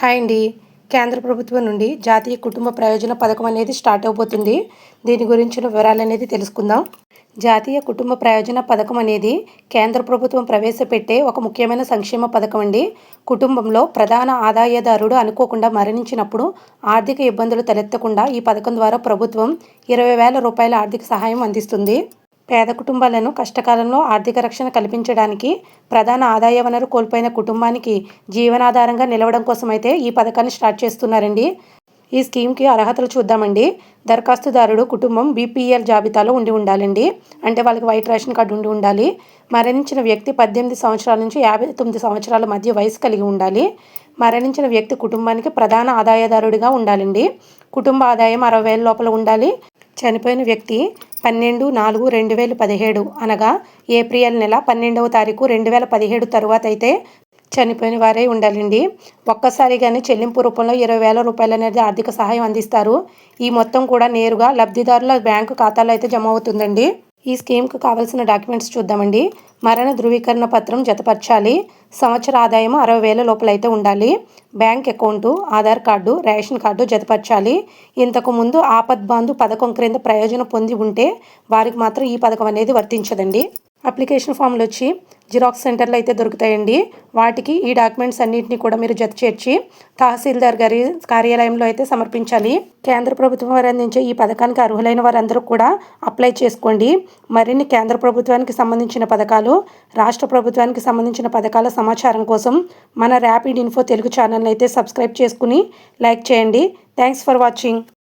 Hi అండి. కేంద్ర ప్రభుత్వం నుండి జాతీయ కుటుంబ ప్రయోజన పథకం అనేది స్టార్ట్ అవబోతుంది. దీని గురించిన వివరాలు అనేది తెలుసుకుందాం. జాతీయ కుటుంబ ప్రయోజన పథకం అనేది కేంద్ర ప్రభుత్వం ప్రవేశపెట్టే ఒక ముఖ్యమైన సంక్షేమ పథకం అండి. కుటుంబంలో ప్రధాన ఆదాయదారుడు అనుకోకుండా మరణించినప్పుడు ఆర్థిక ఇబ్బందులు తలెత్తకుండా ఈ పథకం ద్వారా ప్రభుత్వం ఇరవై వేల రూపాయల ఆర్థిక సహాయం అందిస్తుంది. పేద కుటుంబాలను కష్టకాలంలో ఆర్థిక రక్షణ కల్పించడానికి ప్రధాన ఆదాయ వనరు కోల్పోయిన కుటుంబానికి జీవనాధారంగా నిలవడం కోసమైతే ఈ పథకాన్ని స్టార్ట్ చేస్తున్నారండి. ఈ స్కీమ్కి అర్హతలు చూద్దామండి. దరఖాస్తుదారుడు కుటుంబం బీపీఎల్ జాబితాలో ఉండి ఉండాలండి. అంటే వాళ్ళకి వైట్ రేషన్ కార్డు ఉండి ఉండాలి. మరణించిన వ్యక్తి పద్దెనిమిది సంవత్సరాల నుంచి యాభై తొమ్మిది సంవత్సరాల మధ్య వయసు కలిగి ఉండాలి. మరణించిన వ్యక్తి కుటుంబానికి ప్రధాన ఆదాయదారుడిగా ఉండాలండి. కుటుంబ ఆదాయం అరవై వేల లోపల ఉండాలి. చనిపోయిన వ్యక్తి పన్నెండు నాలుగు రెండు వేల పదిహేడు అనగా ఏప్రిల్ నెల పన్నెండవ తారీఖు రెండు వేల పదిహేడు తరువాత అయితే చనిపోయిన వారే ఉండాలండి. ఒక్కసారిగానే చెల్లింపు రూపంలో ఇరవై వేల రూపాయలు అనేది ఆర్థిక సహాయం అందిస్తారు. ఈ మొత్తం కూడా నేరుగా లబ్ధిదారుల బ్యాంకు ఖాతాలో అయితే జమ అవుతుందండి. ఈ స్కీమ్కు కావాల్సిన డాక్యుమెంట్స్ చూద్దామండి. మరణ ధృవీకరణ పత్రం జతపరచాలి. సంవత్సర ఆదాయం అరవై వేల లోపలైతే ఉండాలి. Bank account Aadhaar card ration card జతపరచాలి. ఇంతకు ముందు ఆపద్ బాంధు పథకం క్రింద ప్రయోజనం పొంది ఉంటే వారికి మాత్రం ఈ పథకం అనేది వర్తించదండి. అప్లికేషన్ ఫామ్లు వచ్చి జిరాక్స్ సెంటర్లు అయితే దొరుకుతాయండి. వాటికి ఈ డాక్యుమెంట్స్ అన్నింటినీ కూడా మీరు జత చేర్చి తహసీల్దార్ గారి కార్యాలయంలో అయితే సమర్పించాలి. కేంద్ర ప్రభుత్వం వారు అందించే ఈ పథకానికి అర్హులైన వారందరూ కూడా అప్లై చేసుకోండి. మరిన్ని కేంద్ర ప్రభుత్వానికి సంబంధించిన పథకాలు రాష్ట్ర ప్రభుత్వానికి సంబంధించిన పథకాల సమాచారం కోసం మన ర్యాపిడ్ ఇన్ఫో తెలుగు ఛానల్ని అయితే సబ్స్క్రైబ్ చేసుకుని లైక్ చేయండి. Thanks for watching.